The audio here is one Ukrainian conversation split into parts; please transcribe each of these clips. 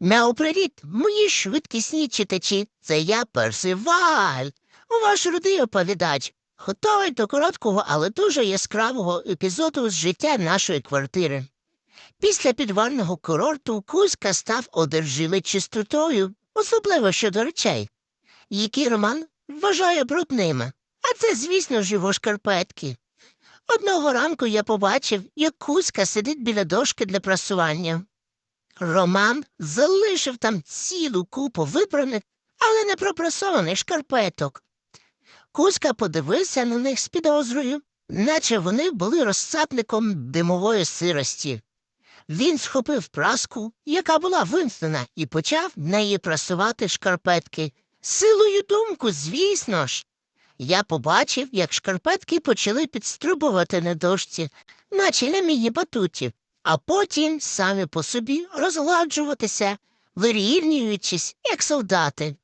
Мяу, привіт, мої швидкісні читачі. Це я Персиваль. Ваш рудий оповідач. Готовий до короткого, але дуже яскравого епізоду з життя нашої квартири. Після підвального курорту Кузька став одержимий чистотою, особливо щодо речей, які Роман вважає брудними. А це, звісно ж, його шкарпетки. Одного ранку я побачив, як Кузька сидить біля дошки для прасування. Роман залишив там цілу купу випраних, але не пропрасованих шкарпеток. Кузька подивився на них з підозрою, наче вони були розсапником димової сирості. Він схопив праску, яка була вимкнена, і почав неї прасувати шкарпетки. Силою думку, звісно ж. Я побачив, як шкарпетки почали підстрибувати на дошці, наче на міні батуті, а потім самі по собі розгладжуватися, вирівнюючись, як солдати.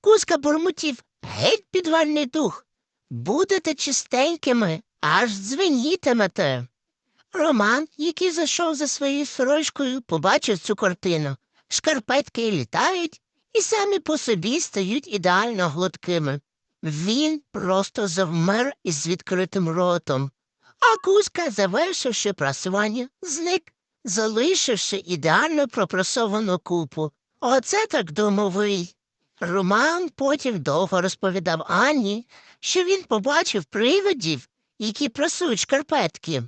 Кузька бурмотів геть підвальний дух. Будете чистенькими, аж дзвенітимете. Роман, який зайшов за своєю сорочкою, побачив цю картину. Шкарпетки літають і самі по собі стають ідеально гладкими. Він просто завмер із відкритим ротом, а Кузька, завершивши прасування, зник, залишивши ідеально пропрасовану купу. Оце так домовий. Роман потім довго розповідав Анні, що він побачив привидів, які прасують шкарпетки.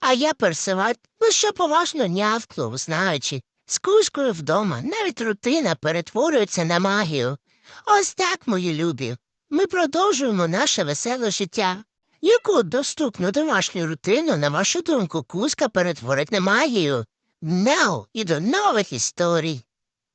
А я персивать лише поважно нявклив, знаючи, з кузькою вдома навіть рутина перетворюється на магію. Ось так, мої любі, ми продовжуємо наше веселе життя. Яку доступну домашню рутину, на вашу думку, кузка перетворить на магію? Now і до нових історій.